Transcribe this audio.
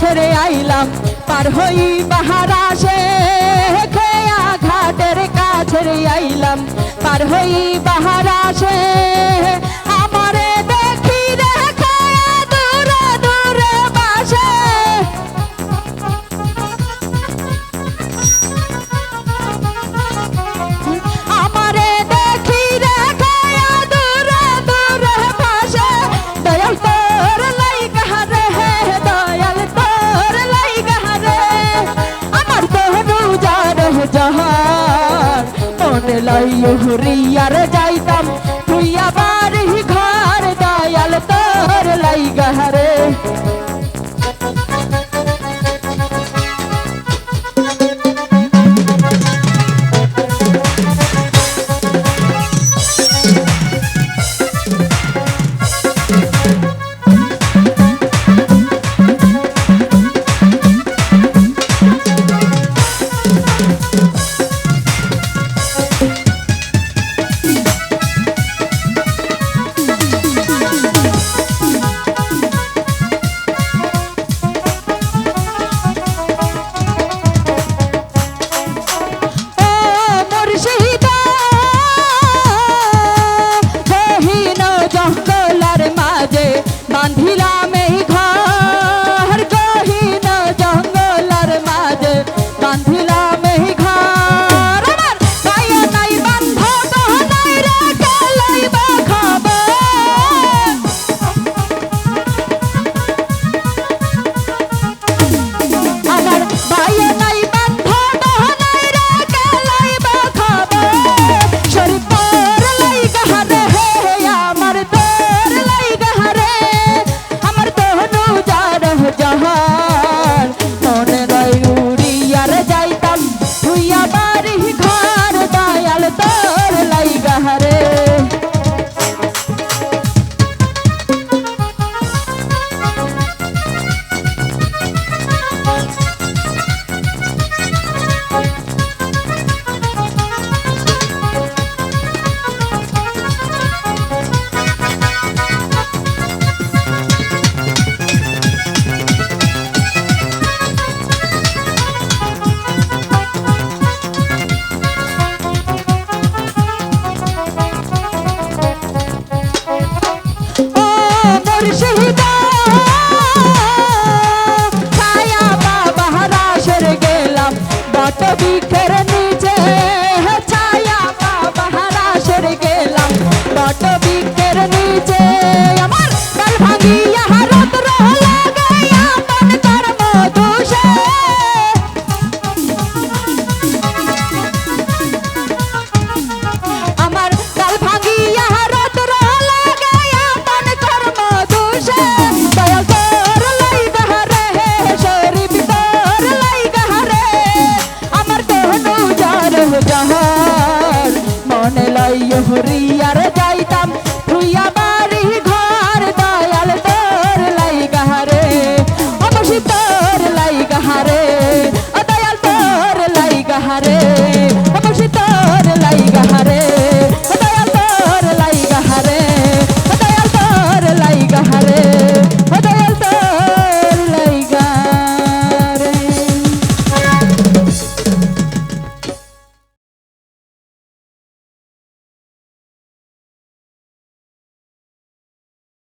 ছেড়ে আইলাম। পার হই বাহারা সে ঘাটের কাছে আইলাম। পার হই বাহারা সে লইয়া ঘুরিয়ার যাইতাম। তুই আবার ঘর